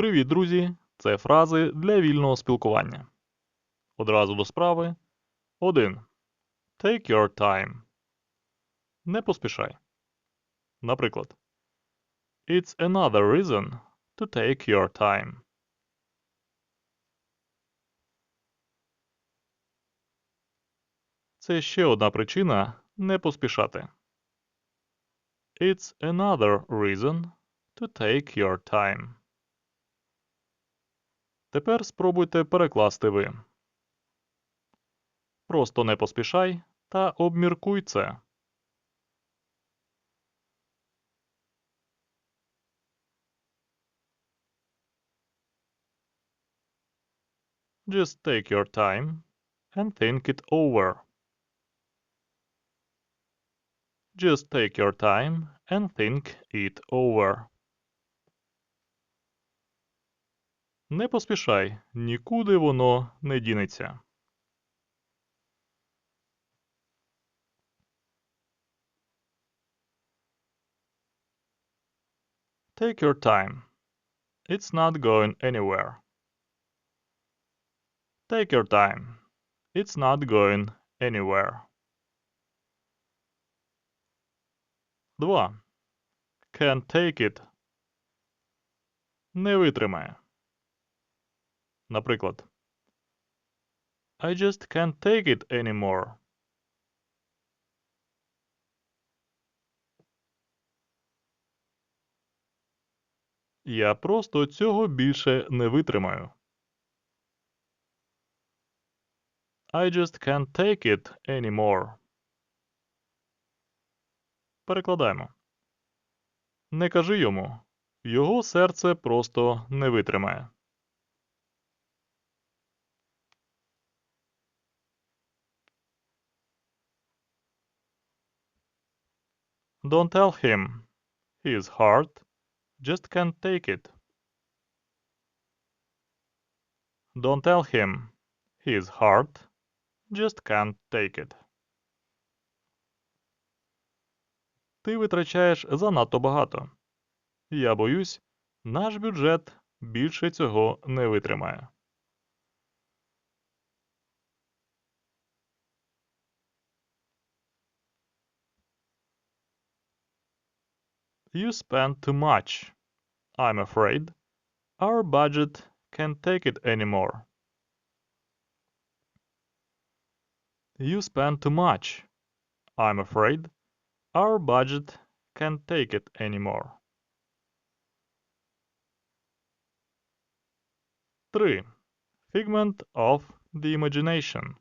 Привіт, друзі! Це фрази для вільного спілкування. Одразу до справи. 1. Take your time. Не поспішай. Наприклад. It's another reason to take your time. Це ще одна причина не поспішати. It's another reason to take your time. Тепер спробуйте перекласти ви. Просто не поспішай та обміркуй це. Just take your time and think it over. Just take your time and think it over. Не поспішай, нікуди воно не дінеться. Take your time. It's not going anywhere. Take your time. It's not going anywhere. 2. Can't take it. Не витримає. Наприклад. I just can't take it anymore. Я просто цього більше не витримаю. I just can't take it anymore. Перекладаємо. Не кажи йому. Його серце просто не витримає. Don't tell him. His heart just can't take it. Don't tell him. His heart just can't take it. Ти витрачаєш занадто багато. Я боюсь, наш бюджет більше цього не витримає. You spend too much. I'm afraid our budget can't take it anymore. You spend too much. I'm afraid our budget can't take it anymore. 3. Figment of the imagination.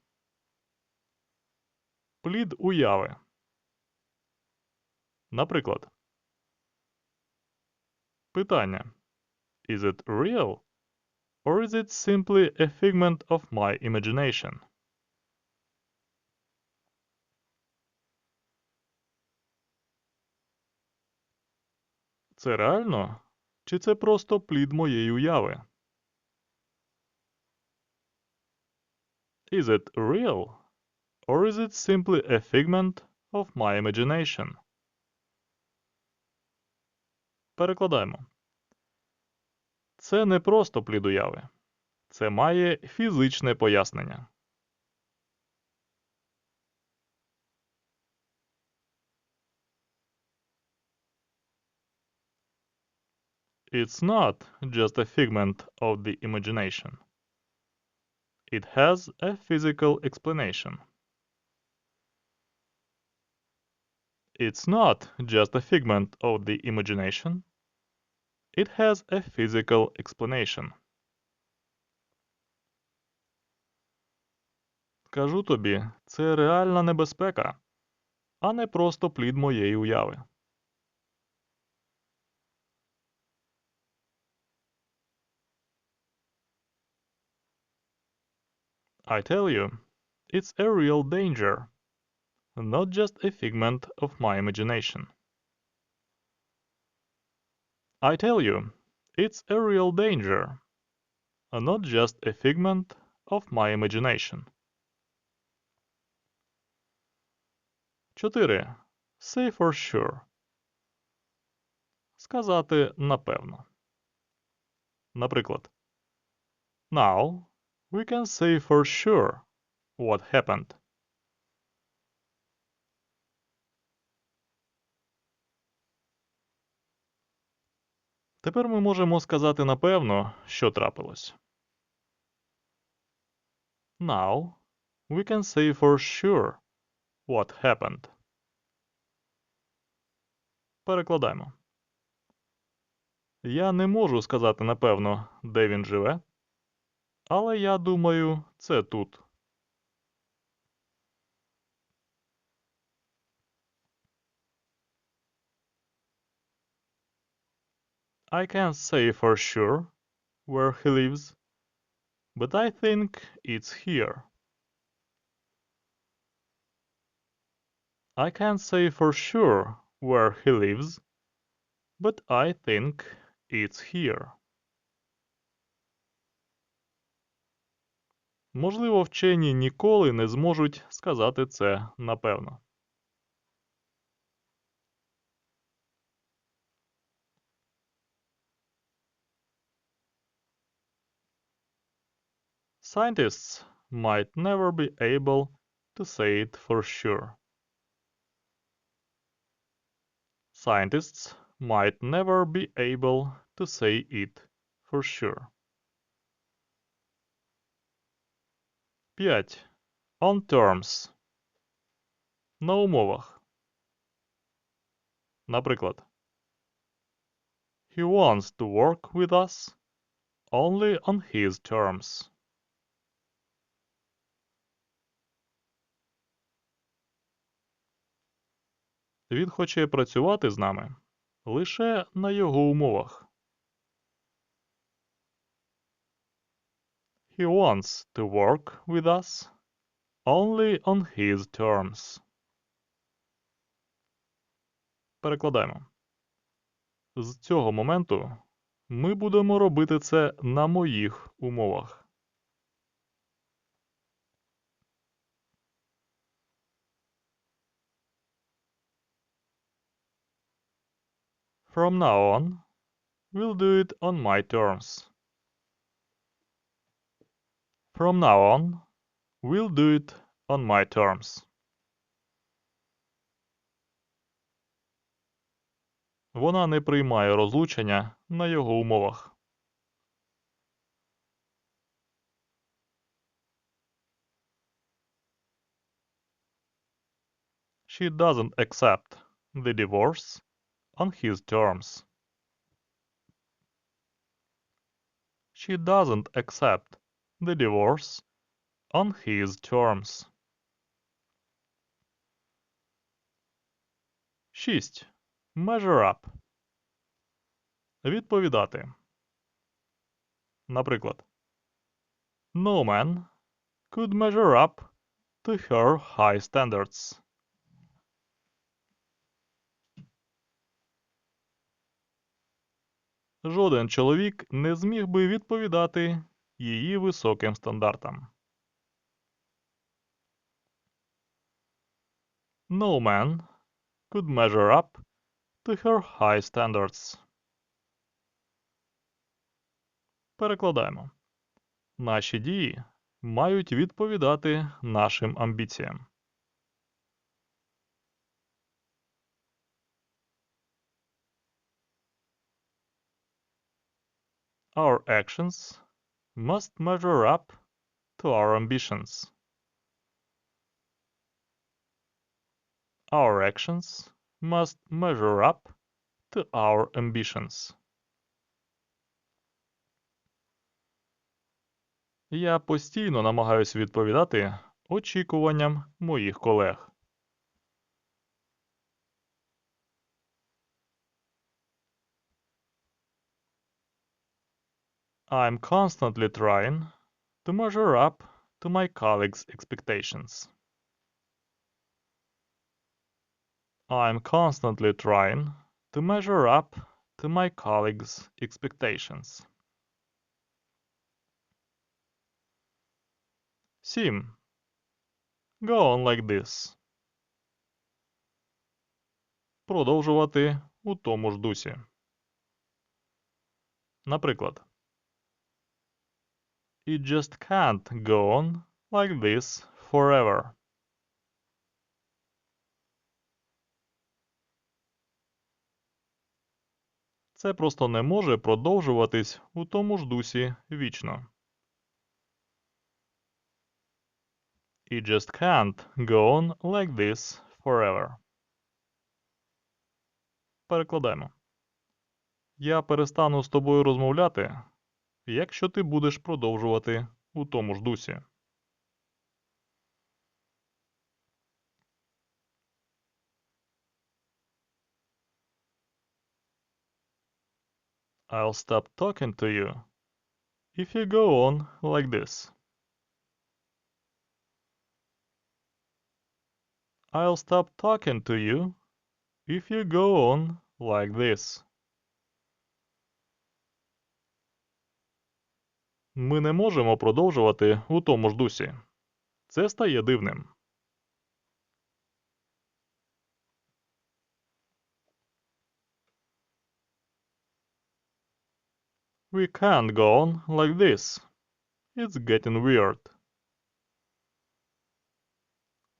Плід уяви. Наприклад. Питання. Is it real? Or is it simply a figment of my imagination? Це реально? Чи це просто плід моєї уяви? Is it real? Or is it simply a figment of my imagination? Перекладаємо. Це не просто плід уяви. Це має фізичне пояснення. It's not just a figment of the imagination. It has a physical explanation. It's not just a figment of the imagination. It has a physical explanation. Кажу тобі, це реальна небезпека, а не просто плід моєї уяви. I tell you, it's a real danger, not just a figment of my imagination. I tell you, it's a real danger, not just a figment of my imagination. 4. Say for sure. Сказати напевно. Наприклад, Now we can say for sure what happened. Тепер ми можемо сказати напевно, що трапилось. Now we can say for sure what happened. Перекладаємо. Я не можу сказати напевно, де він живе, але я думаю, це тут. I can't say for sure where he lives, but I think it's here. I can't say for sure where he lives, but I think it's here. Можливо, вчені ніколи не зможуть сказати це напевно. Scientists might never be able to say it for sure. Scientists might never be able to say it for sure. 5. On terms. На умовах. Наприклад. He wants to work with us only on his terms. Він хоче працювати з нами лише на його умовах. He wants to work with us only on his terms. Перекладаємо. З цього моменту ми будемо робити це на моїх умовах. From now on, we'll do it on my terms. From now on, we'll do it on my terms. Вона не приймає розлучення на його умовах. She doesn't accept the divorce on his terms. She doesn't accept the divorce on his terms. 6. Measure up. Відповідати. Наприклад, No man could measure up to her high standards. Жоден чоловік не зміг би відповідати її високим стандартам. No man could measure up to her high standards. Перекладаємо. Наші дії мають відповідати нашим амбіціям. Our actions must measure up to our ambitions. Our actions must measure up to our ambitions. Я постійно намагаюся відповідати очікуванням моїх колег. I'm constantly trying to measure up to my colleagues' expectations. I'm constantly trying to measure up to my colleagues' expectations. 7. Go on like this. Продовжувати у тому ж дусі. Наприклад, It just can't go on like this forever. Це просто не може продовжуватись у тому ж дусі вічно. It just can't go on like this forever. Перекладаємо. Я перестану з тобою розмовляти, якщо ти будеш продовжувати у тому ж дусі. I'll stop talking to you if you go on like this. I'll stop talking to you if you go on like this. Ми не можемо продовжувати у тому ж дусі. Це стає дивним. We can't go on like this. It's getting weird.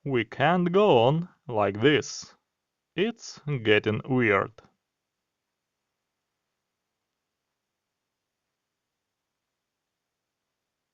We can't go on like this. It's getting weird.